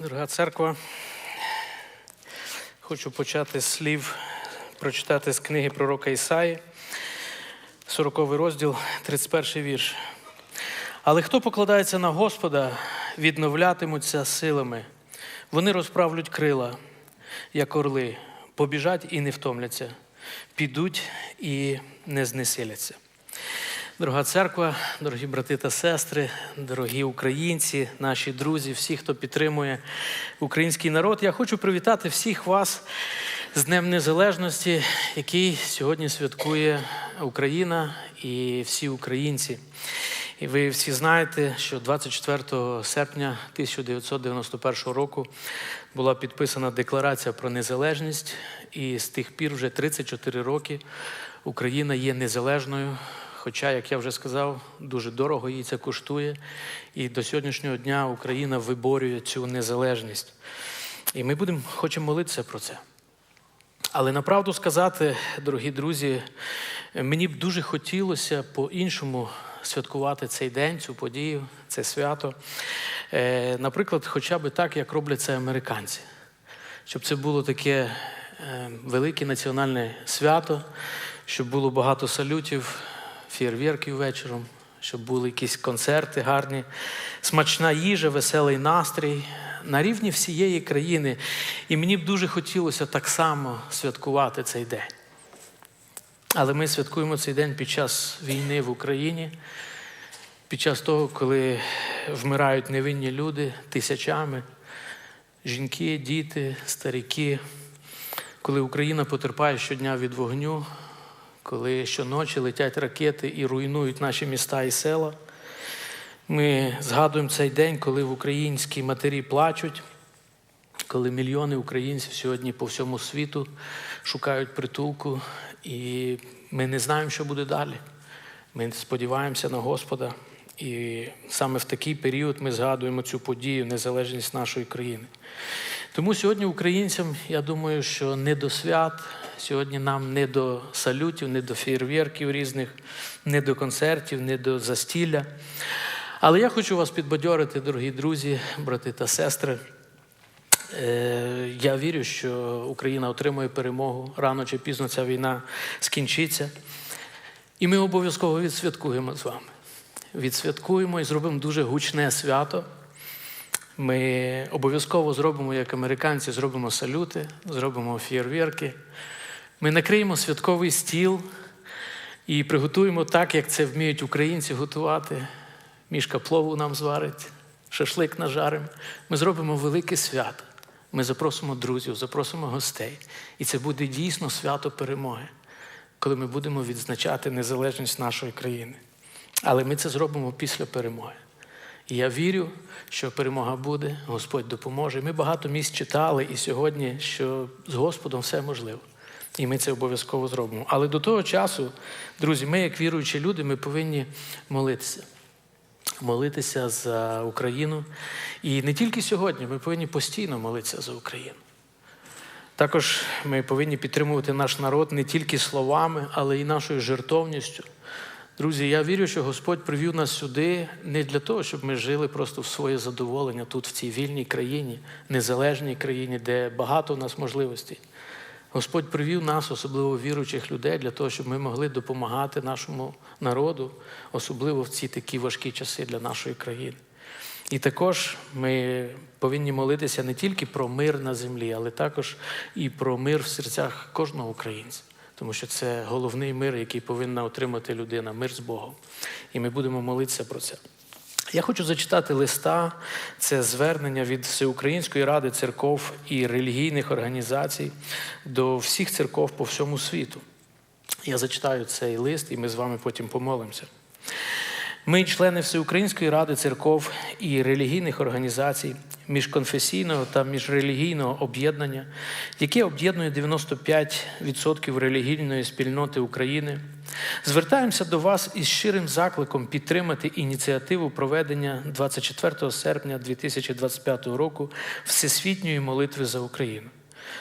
Дорога церква, хочу почати слів, прочитати з книги пророка Ісаї, 40 розділ, 31 вірш. Але хто покладається на Господа, відновлятимуться силами. Вони розправлять крила, як орли, побіжать і не втомляться, підуть і не знесиляться. Дорога церква, дорогі брати та сестри, дорогі українці, наші друзі, всі, хто підтримує український народ, я хочу привітати всіх вас з Днем Незалежності, який сьогодні святкує Україна і всі українці. І ви всі знаєте, що 24 серпня 1991 року була підписана декларація про незалежність, і з тих пір вже 34 роки Україна є незалежною. Хоча, як я вже сказав, дуже дорого їй це коштує. І до сьогоднішнього дня Україна виборює цю незалежність. І ми будемо хочемо молитися про це. Але направду сказати, дорогі друзі, мені б дуже хотілося по-іншому святкувати цей день, цю подію, це свято. Е, Наприклад, хоча б так, як роблять це американці. Щоб це було таке е, велике національне свято, щоб було багато салютів, фєрверків вечором, щоб були якісь концерти гарні, смачна їжа, веселий настрій на рівні всієї країни. І мені б дуже хотілося так само святкувати цей день. Але ми святкуємо цей день під час війни в Україні, під час того, коли вмирають невинні люди тисячами, жінки, діти, старіки, коли Україна потерпає щодня від вогню, коли щоночі летять ракети і руйнують наші міста і села. Ми згадуємо цей день, коли в українські матері плачуть, коли мільйони українців сьогодні по всьому світу шукають притулку, і ми не знаємо, що буде далі. Ми сподіваємося на Господа. І саме в такий період ми згадуємо цю подію, незалежність нашої країни. Тому сьогодні українцям, я думаю, що не до свят, сьогодні нам не до салютів, не до фейерверків різних, не до концертів, не до застілля. Але я хочу вас підбадьорити, дорогі друзі, брати та сестри. Е, Я вірю, що Україна отримує перемогу. Рано чи пізно ця війна скінчиться. І ми обов'язково відсвяткуємо з вами. Відсвяткуємо і зробимо дуже гучне свято. Ми обов'язково зробимо, як американці, зробимо салюти, зробимо фєрверки. Ми накриємо святковий стіл і приготуємо так, як це вміють українці готувати. Мішка плову нам зварить, шашлик нажаримо. Ми зробимо велике свято. Ми запросимо друзів, запросимо гостей. І це буде дійсно свято перемоги, коли ми будемо відзначати незалежність нашої країни. Але ми це зробимо після перемоги. І я вірю, що перемога буде, Господь допоможе. Ми багато місць читали і сьогодні, що з Господом все можливо. І ми це обов'язково зробимо. Але до того часу, друзі, ми, як віруючі люди, ми повинні молитися. Молитися за Україну. І не тільки сьогодні, ми повинні постійно молитися за Україну. Також ми повинні підтримувати наш народ не тільки словами, але й нашою жертовністю. Друзі, я вірю, що Господь привів нас сюди не для того, щоб ми жили просто в своє задоволення тут, в цій вільній країні, незалежній країні, де багато у нас можливостей. Господь привів нас, особливо віруючих людей, для того, щоб ми могли допомагати нашому народу, особливо в ці такі важкі часи для нашої країни. І також ми повинні молитися не тільки про мир на землі, але також і про мир в серцях кожного українця. Тому що це головний мир, який повинна отримати людина, мир з Богом. І ми будемо молитися про це. Я хочу зачитати листа, це звернення від Всеукраїнської ради церков і релігійних організацій до всіх церков по всьому світу. Я зачитаю цей лист, і ми з вами потім помолимося. Ми, члени Всеукраїнської ради церков і релігійних організацій, міжконфесійного та міжрелігійного об'єднання, яке об'єднує 95% релігійної спільноти України, звертаємося до вас із щирим закликом підтримати ініціативу проведення 24 серпня 2025 року Всесвітньої молитви за Україну.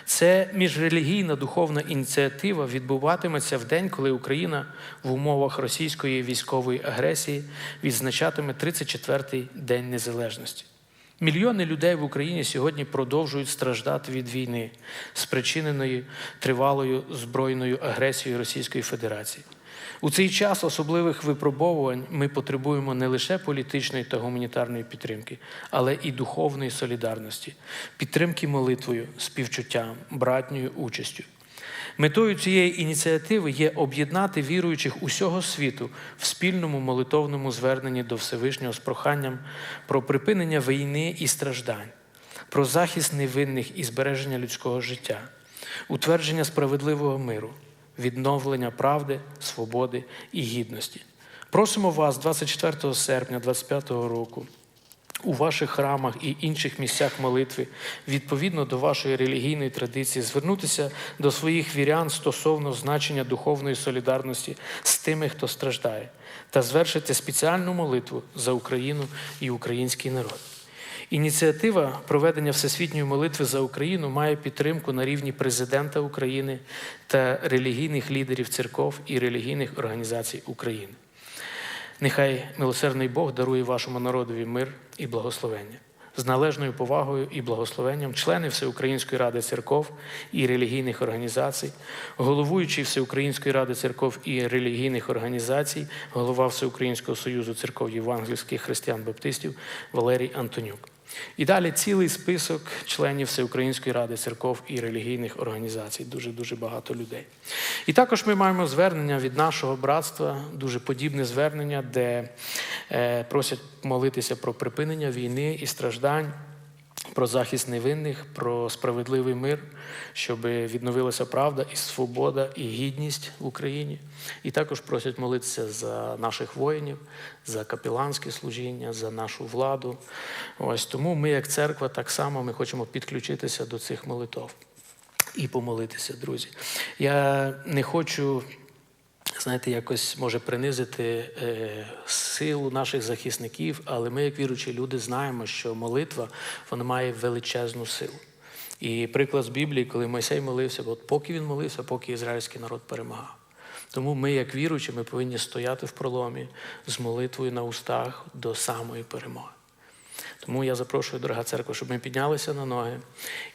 Це міжрелігійна духовна ініціатива відбуватиметься в день, коли Україна в умовах російської військової агресії відзначатиме 34-й День Незалежності. Мільйони людей в Україні сьогодні продовжують страждати від війни, спричиненої тривалою збройною агресією Російської Федерації. У цей час особливих випробовувань ми потребуємо не лише політичної та гуманітарної підтримки, але і духовної солідарності, підтримки молитвою, співчуттям, братньою участю. Метою цієї ініціативи є об'єднати віруючих усього світу в спільному молитовному зверненні до Всевишнього з проханням про припинення війни і страждань, про захист невинних і збереження людського життя, утвердження справедливого миру, відновлення правди, свободи і гідності. Просимо вас 24 серпня 2025 року у ваших храмах і інших місцях молитви, відповідно до вашої релігійної традиції, звернутися до своїх вірян стосовно значення духовної солідарності з тими, хто страждає, та звершити спеціальну молитву за Україну і український народ. Ініціатива проведення всесвітньої молитви за Україну має підтримку на рівні президента України та релігійних лідерів церков і релігійних організацій України. Нехай милосердний Бог дарує вашому народові мир і благословення. З належною повагою і благословенням члени Всеукраїнської ради церков і релігійних організацій, головуючий Всеукраїнської ради церков і релігійних організацій, голова Всеукраїнського союзу церков євангельських християн-баптистів Валерій Антонюк. І далі цілий список членів Всеукраїнської ради церков і релігійних організацій. Дуже дуже багато людей. І також ми маємо звернення від нашого братства, дуже подібне звернення, де е, просять молитися про припинення війни і страждань. Про захист невинних, про справедливий мир, щоб відновилася правда і свобода, і гідність в Україні. І також просять молитися за наших воїнів, за капіланське служіння, за нашу владу. Ось тому ми, як церква, так само ми хочемо підключитися до цих молитов і помолитися, друзі. Я не хочу знаєте, якось може принизити е, силу наших захисників, але ми, як віруючі люди, знаємо, що молитва вона має величезну силу. І приклад з Біблії, коли Мойсей молився, от поки він молився, поки ізраїльський народ перемагав. Тому ми, як віруючі, ми повинні стояти в проломі з молитвою на устах до самої перемоги. Тому я запрошую, дорога церква, щоб ми піднялися на ноги.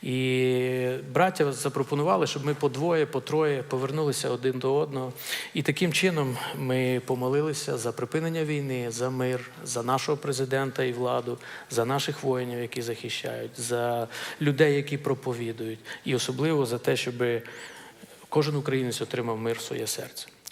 І браття запропонували, щоб ми по двоє, по троє повернулися один до одного. І таким чином ми помолилися за припинення війни, за мир, за нашого президента і владу, за наших воїнів, які захищають, за людей, які проповідують, і особливо за те, щоб кожен українець отримав мир в своє серце.